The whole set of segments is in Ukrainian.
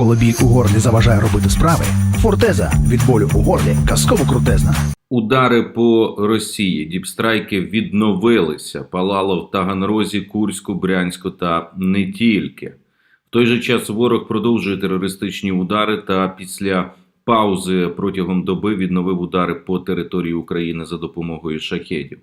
Коли біль у горлі заважає робити справи, фортеза від болю у горлі казково крутезна. Удари по Росії, діпстрайки відновилися. Палало в Таганрозі, Курську, Брянську та не тільки. В той же час ворог продовжує терористичні удари та після паузи протягом доби відновив удари по території України за допомогою шахедів.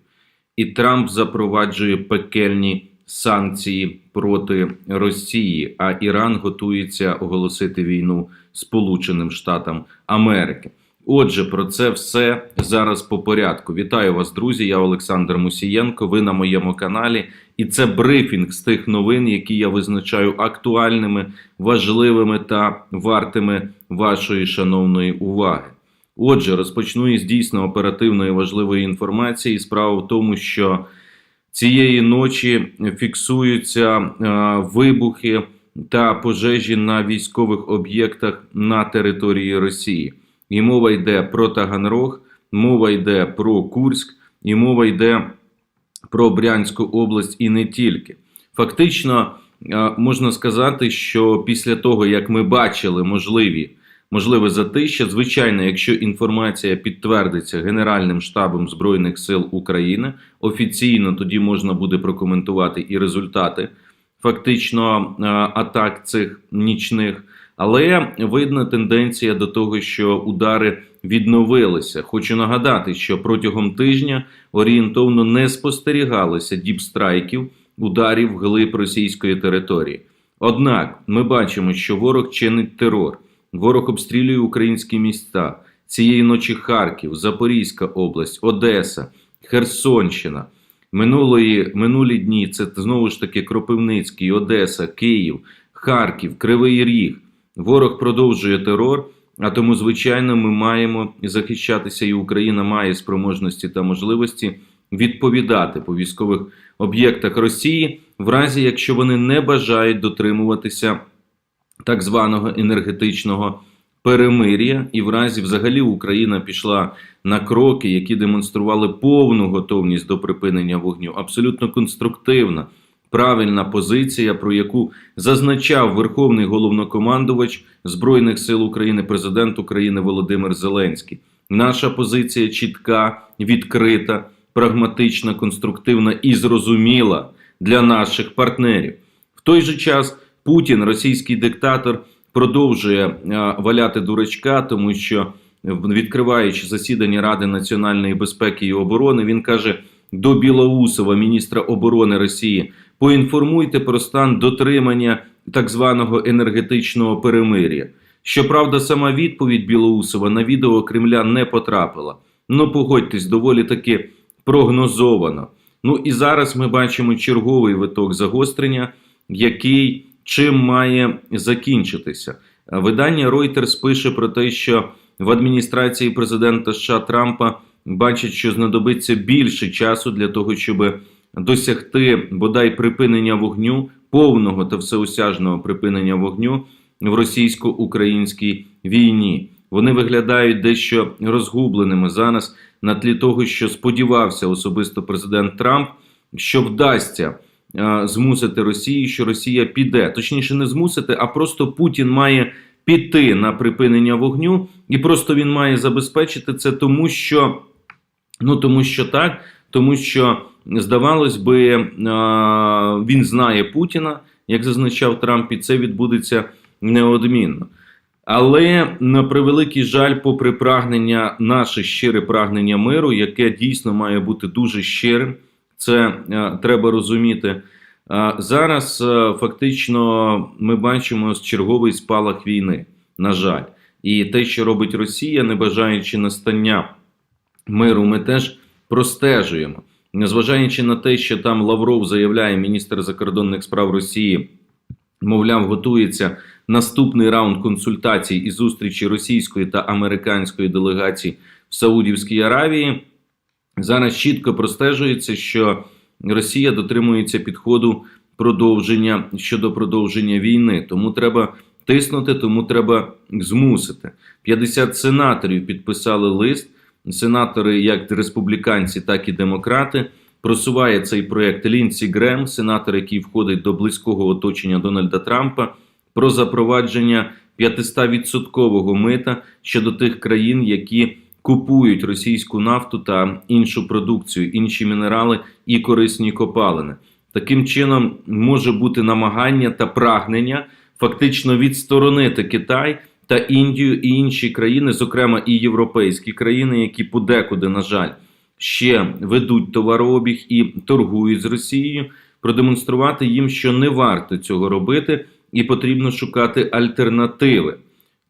І Трамп запроваджує пекельні санкції проти Росії, а Іран готується оголосити війну Сполученим Штатам Америки. Отже, про це все зараз по порядку. Вітаю вас, друзі. Я Олександр Мусієнко. Ви на моєму каналі, і це брифінг з тих новин, які я визначаю актуальними, важливими та вартими вашої шановної уваги. Отже, розпочну із дійсно оперативної важливої інформації. Справа в тому, що цієї ночі фіксуються е, вибухи та пожежі на військових об'єктах на території Росії. І мова йде про Таганрог, мова йде про Курськ, і мова йде про Брянську область і не тільки. Фактично, е, можна сказати, що після того, як ми бачили можливі можливе затища, звичайно, якщо інформація підтвердиться Генеральним штабом Збройних сил України, офіційно тоді можна буде прокоментувати і результати фактично е, атак цих нічних. Але видна тенденція до того, що удари відновилися. Хочу нагадати, що протягом тижня орієнтовно не спостерігалося діпстрайків ударів вглиб російської території. Однак ми бачимо, що ворог чинить терор, ворог обстрілює українські міста цієї ночі Харків, Запорізька область, Одеса, Херсонщина. Минулої минулі дні це знову ж таки Кропивницький, Одеса, Київ, Харків, Кривий Ріг. Ворог продовжує терор, а тому, звичайно, ми маємо захищатися, і Україна має спроможності та можливості відповідати по військових об'єктах Росії, в разі якщо вони не бажають дотримуватися так званого енергетичного перемир'я, і в разі взагалі Україна пішла на кроки, які демонстрували повну готовність до припинення вогню, абсолютно конструктивна правильна позиція, про яку зазначав Верховний головнокомандувач Збройних сил України, президент України Володимир Зеленський. Наша позиція чітка, відкрита, прагматична, конструктивна і зрозуміла для наших партнерів. В той же час Путін, російський диктатор, продовжує валяти дурачка, тому що відкриваючи засідання Ради національної безпеки і оборони, він каже до Білоусова, міністра оборони Росії, поінформуйте про стан дотримання так званого енергетичного перемир'я. Щоправда, сама відповідь Білоусова на відео Кремля не потрапила. Ну, погодьтесь, доволі таки прогнозовано. Ну і зараз ми бачимо черговий виток загострення, який чим має закінчитися. Видання Reuters пише про те, що в адміністрації президента США Трампа бачать, що знадобиться більше часу для того, щоб досягти бодай припинення вогню, повного та всеосяжного припинення вогню в російсько-українській війні. Вони виглядають дещо розгубленими зараз на тлі того, що сподівався особисто президент Трамп, що вдасться змусити Росію, що Росія піде, точніше, не змусити, а просто Путін має піти на припинення вогню, і просто він має забезпечити це, тому що ну тому що так, тому що здавалось би, е, він знає Путіна, як зазначав Трамп, і це відбудеться неодмінно. Але на превеликий жаль, попри прагнення, наше щире прагнення миру, яке дійсно має бути дуже щирим, це е, треба розуміти. Е, зараз е, фактично ми бачимо черговий спалах війни, на жаль, і те, що робить Росія, не бажаючи настання миру, ми теж простежуємо. Незважаючи на те, що там Лавров заявляє, міністр закордонних справ Росії, мовляв, готується наступний раунд консультацій і зустрічі російської та американської делегацій в Саудівській Аравії. Зараз чітко простежується, що Росія дотримується підходу продовження щодо продовження війни. Тому треба тиснути, тому треба змусити. 50 сенаторів підписали лист. Сенатори, як республіканці, так і демократи, просуває цей проект Лінсі Грем, сенатор, який входить до близького оточення Дональда Трампа про запровадження 500% мита щодо тих країн, які купують російську нафту та іншу продукцію, інші мінерали і корисні копалини. Таким чином може бути намагання та прагнення фактично відсторонити Китай та Індію і інші країни, зокрема і європейські країни, які подекуди, на жаль, ще ведуть товарообіг і торгують з Росією, продемонструвати їм, що не варто цього робити, і потрібно шукати альтернативи.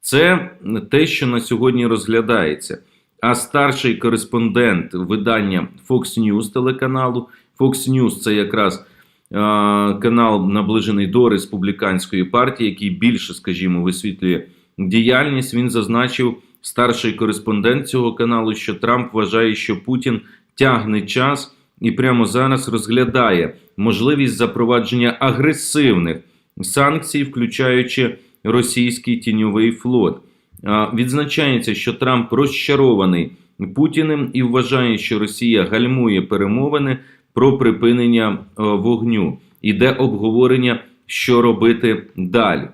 Це те, що на сьогодні розглядається. А старший кореспондент видання Fox News телеканалу Fox News це якраз е, канал наближений до республіканської партії, який більше, скажімо, висвітлює діяльність. Він зазначив старший кореспондент цього каналу, що Трамп вважає, що Путін тягне час і прямо зараз розглядає можливість запровадження агресивних санкцій, включаючи російський тіньовий флот. Відзначається, що Трамп розчарований Путіним і вважає, що Росія гальмує перемовини про припинення е, вогню. Іде обговорення, що робити далі.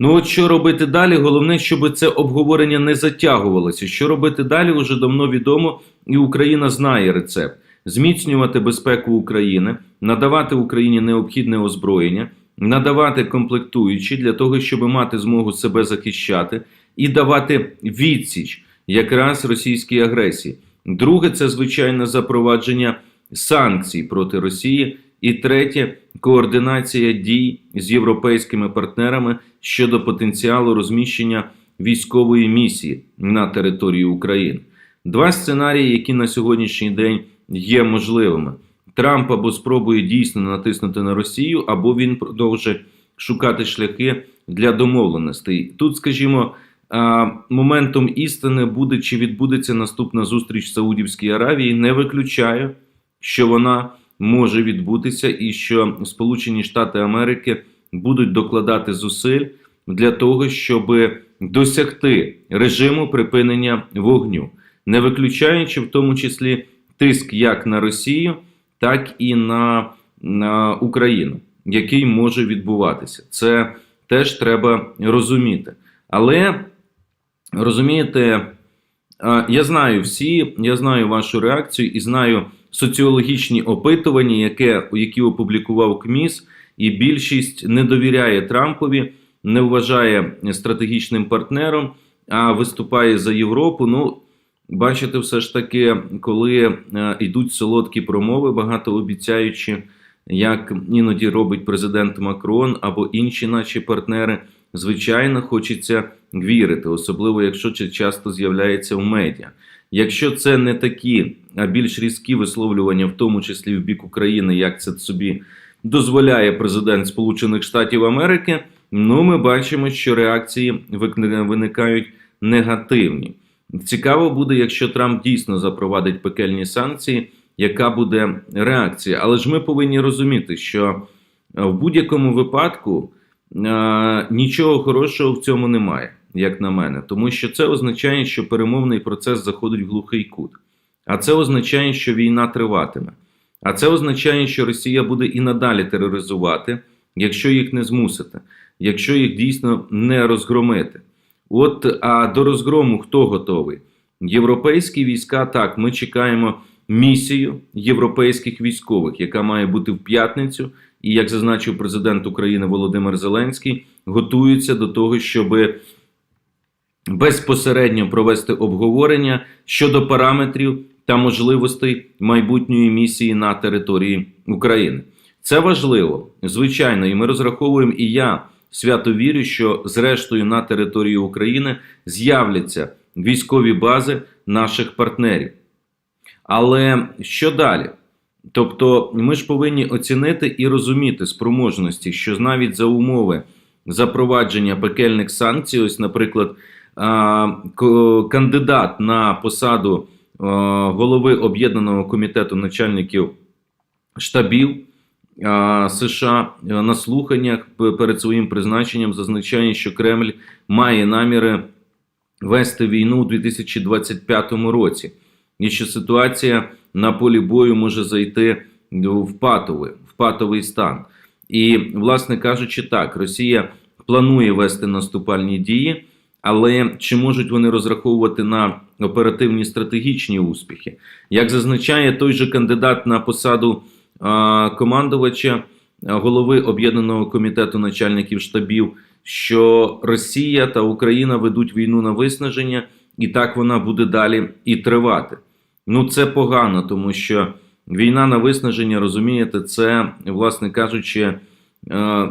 Ну, от що робити далі? Головне, щоб це обговорення не затягувалося. Що робити далі, вже давно відомо, і Україна знає рецепт: зміцнювати безпеку України, надавати Україні необхідне озброєння, надавати комплектуючі для того, щоб мати змогу себе захищати, і давати відсіч якраз російській агресії. Друге, це звичайно запровадження санкцій проти Росії. І третє координація дій з європейськими партнерами щодо потенціалу розміщення військової місії на території України. Два сценарії, які на сьогоднішній день є можливими. Трамп або спробує дійсно натиснути на Росію, або він продовжує шукати шляхи для домовленостей. Тут, скажімо, моментом істини буде чи відбудеться наступна зустріч в Саудівській Аравії. Не виключаю, що вона може відбутися, і що Сполучені Штати Америки будуть докладати зусиль для того, щоб досягти режиму припинення вогню, не виключаючи в тому числі тиск як на Росію, так і на, на Україну, який може відбуватися. Це теж треба розуміти. Але розумієте, я знаю всі, я знаю вашу реакцію і знаю соціологічні опитування, яке, які опублікував КМІС, і більшість не довіряє Трампові, не вважає стратегічним партнером, а виступає за Європу. Ну, бачите, все ж таки, коли е, йдуть солодкі промови, багато обіцяючи, як іноді робить президент Макрон або інші наші партнери, звичайно, хочеться вірити, особливо якщо це часто з'являється в медіа. Якщо це не такі, а більш різкі висловлювання, в тому числі в бік України, як це собі дозволяє президент Сполучених Штатів Америки, ну ми бачимо, що реакції виникають негативні. Цікаво буде, якщо Трамп дійсно запровадить пекельні санкції, яка буде реакція. Але ж ми повинні розуміти, що в будь-якому випадку нічого хорошого в цьому немає, як на мене, тому що це означає, що перемовний процес заходить в глухий кут. А це означає, що війна триватиме. А це означає, що Росія буде і надалі тероризувати, якщо їх не змусити, якщо їх дійсно не розгромити. От а до розгрому хто готовий? Європейські війська так, ми чекаємо місію європейських військових, яка має бути в п'ятницю, і як зазначив президент України Володимир Зеленський, готуються до того, щоб безпосередньо провести обговорення щодо параметрів та можливостей майбутньої місії на території України. Це важливо, звичайно, і ми розраховуємо, і я свято вірю, що зрештою на території України з'являться військові бази наших партнерів. Але що далі? Тобто, ми ж повинні оцінити і розуміти спроможності, що навіть за умови запровадження пекельних санкцій, ось, наприклад, кандидат на посаду голови об'єднаного комітету начальників штабів США на слуханнях перед своїм призначенням зазначає, що Кремль має наміри вести війну у 2025 році, і що ситуація на полі бою може зайти в патовий, в патовий стан. І, власне кажучи, так, Росія планує вести наступальні дії, але чи можуть вони розраховувати на оперативні стратегічні успіхи? Як зазначає той же кандидат на посаду командувача голови об'єднаного комітету начальників штабів, що Росія та Україна ведуть війну на виснаження, і так вона буде далі і тривати. Ну це погано, тому що війна на виснаження, розумієте, це, власне кажучи, е,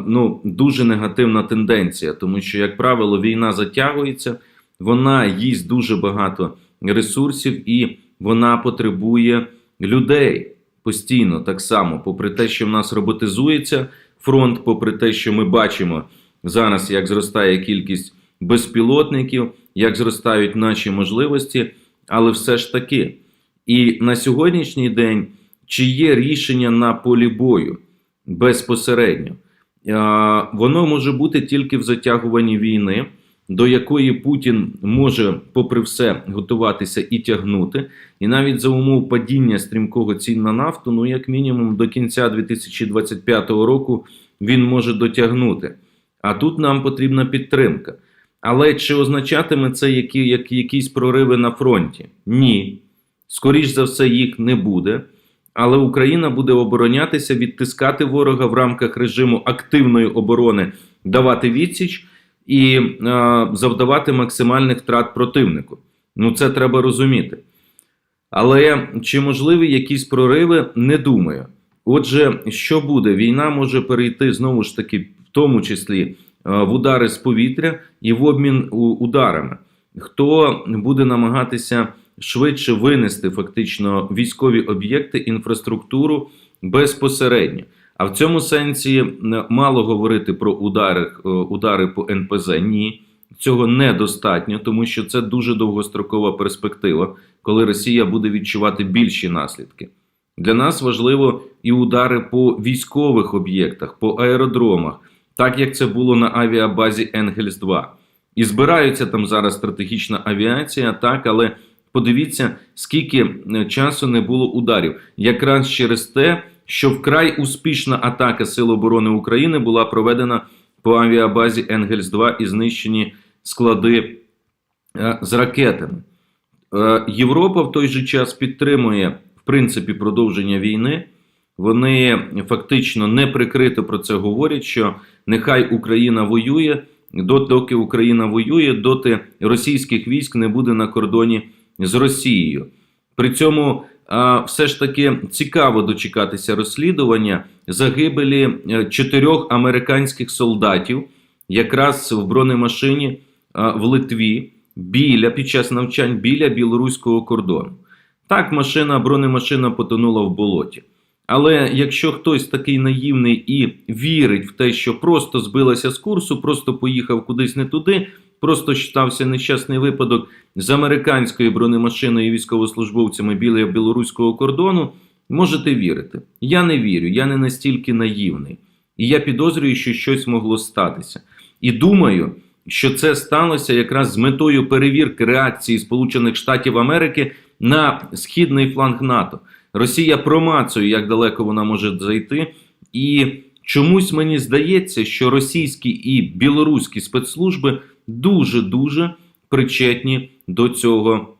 ну, дуже негативна тенденція, тому що, як правило, війна затягується, вона їсть дуже багато ресурсів і вона потребує людей постійно так само, попри те, що в нас роботизується фронт, попри те, що ми бачимо зараз, як зростає кількість безпілотників, як зростають наші можливості, але все ж таки. І на сьогоднішній день чи є рішення на полі бою безпосередньо? Воно може бути тільки в затягуванні війни, до якої Путін може, попри все, готуватися і тягнути. І навіть за умов падіння стрімкого цін на нафту, ну як мінімум до кінця 2025 року він може дотягнути. А тут нам потрібна підтримка. Але чи означатиме це які, як, якісь прориви на фронті? Ні. Скоріш за все, їх не буде. Але Україна буде оборонятися, відтискати ворога в рамках режиму активної оборони, давати відсіч і е, завдавати максимальних втрат противнику. Ну це треба розуміти. Але чи можливі якісь прориви, не думаю. Отже, що буде? Війна може перейти знову ж таки, в тому числі е, в удари з повітря і в обмін ударами. Хто буде намагатися швидше винести фактично військові об'єкти, інфраструктуру безпосередньо? А в цьому сенсі мало говорити про удари, е, удари по НПЗ. Ні, цього недостатньо, тому що це дуже довгострокова перспектива, коли Росія буде відчувати більші наслідки. Для нас важливо і удари по військових об'єктах, по аеродромах, так як це було на авіабазі Енгельс 2. І збираються там зараз стратегічна авіація, так, але подивіться, скільки е, часу не було ударів. Якраз через те, що вкрай успішна атака Сил оборони України була проведена по авіабазі Енгельс 2 і знищені склади е, з ракетами. Е, Європа в той же час підтримує в принципі продовження війни. Вони фактично не прикрито про це говорять, що нехай Україна воює, доки Україна воює, доти російських військ не буде на кордоні з Росією. При цьому все ж таки цікаво дочекатися розслідування загибелі е, чотирьох американських солдатів, якраз в бронемашині в Литві біля під час навчань біля білоруського кордону. Так, машина, бронемашина потонула в болоті. Але якщо хтось такий наївний і вірить в те, що просто збилася з курсу, просто поїхав кудись не туди, просто стався нещасний випадок з американською бронемашиною і військовослужбовцями біля білоруського кордону, можете вірити. Я не вірю, я не настільки наївний. І я підозрюю, що щось могло статися. І думаю, що це сталося якраз з метою перевірки реакції Сполучених Штатів Америки на східний фланг НАТО. Росія промацує, як далеко вона може зайти, і чомусь мені здається, що російські і білоруські спецслужби дуже дуже причетні до цього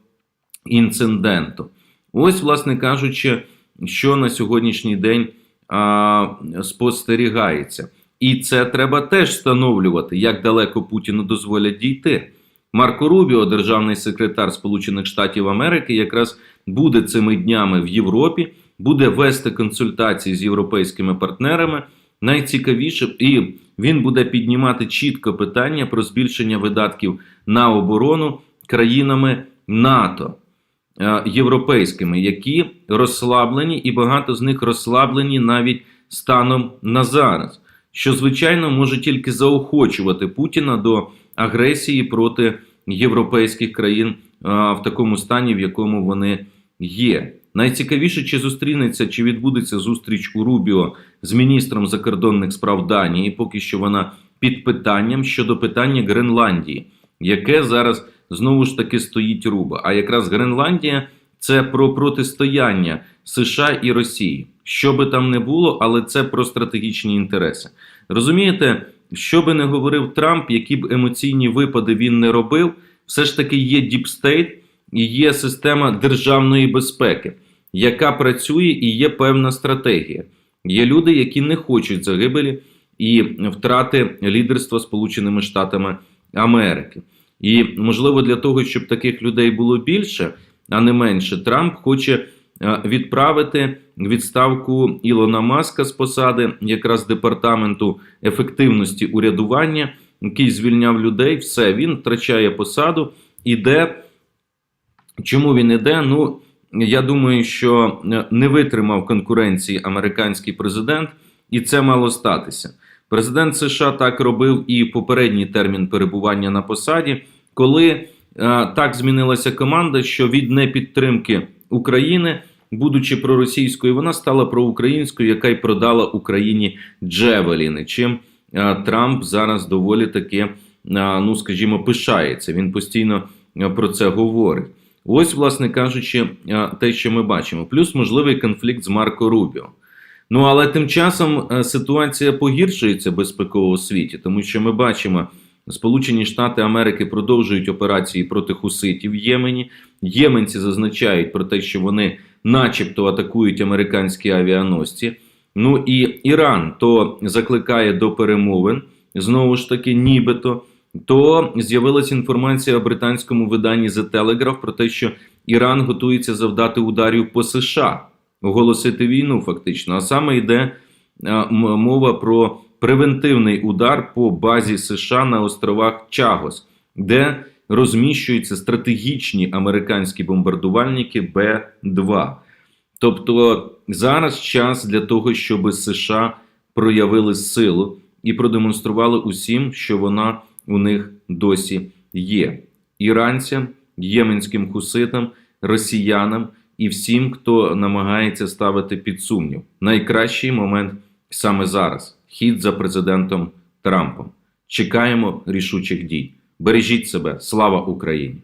інциденту. Ось, власне кажучи, що на сьогоднішній день а, спостерігається. І це треба теж встановлювати, як далеко Путіну дозволять дійти. Марко Рубіо, державний секретар Сполучених Штатів Америки, якраз буде цими днями в Європі, буде вести консультації з європейськими партнерами. Найцікавіше, і він буде піднімати чітко питання про збільшення видатків на оборону країнами НАТО е, європейськими, які розслаблені, і багато з них розслаблені навіть станом на зараз, що звичайно може тільки заохочувати Путіна до агресії проти європейських країн в такому стані, в якому вони є. Найцікавіше, чи зустрінеться, чи відбудеться зустріч у Рубіо з міністром закордонних справ Данії, поки що вона під питанням щодо питання Гренландії, яке зараз знову ж таки стоїть руба. А якраз Гренландія це про протистояння США і Росії. Що би там не було, але це про стратегічні інтереси. Розумієте, що би не говорив Трамп, які б емоційні випади він не робив, все ж таки є діпстейт і є система державної безпеки, яка працює і є певна стратегія. Є люди, які не хочуть загибелі і втрати лідерства Сполученими Штатами Америки. І можливо для того, щоб таких людей було більше, а не менше, Трамп хоче е, відправити відставку Ілона Маска з посади якраз департаменту ефективності урядування, який звільняв людей. Все він втрачає посаду. Іде. Чому він іде? Ну я думаю, що е, не витримав конкуренції американський президент, і це мало статися. Президент США так робив і попередній термін перебування на посаді, коли е, так змінилася команда, що від непідтримки України, будучи проросійською, вона стала проукраїнською, яка й продала Україні Джевеліни. Чим е, Трамп зараз доволі таки, ну скажімо, пишається. Він постійно про це говорить. Ось, власне кажучи, е, те, що ми бачимо, плюс можливий конфлікт з Марко Рубіо. Ну але тим часом е, ситуація погіршується безпеково у світі, тому що ми бачимо, Сполучені Штати Америки продовжують операції проти хуситів в Ємені. Єменці зазначають про те, що вони, начебто, атакують американські авіаносці. Ну і Іран то закликає до перемовин, знову ж таки, нібито. То з'явилася інформація в британському виданні The Telegraph про те, що Іран готується завдати ударів по США, оголосити війну, фактично. А саме йде мова про превентивний удар по базі США на островах Чагос, де розміщуються стратегічні американські бомбардувальники Б-2. Тобто зараз час для того, щоб США проявили силу і продемонстрували усім, що вона у них досі є. Іранцям, єменським хуситам, росіянам і всім, хто намагається ставити під сумнів. Найкращий момент саме зараз. Хід за президентом Трампом. Чекаємо рішучих дій. Бережіть себе. Слава Україні!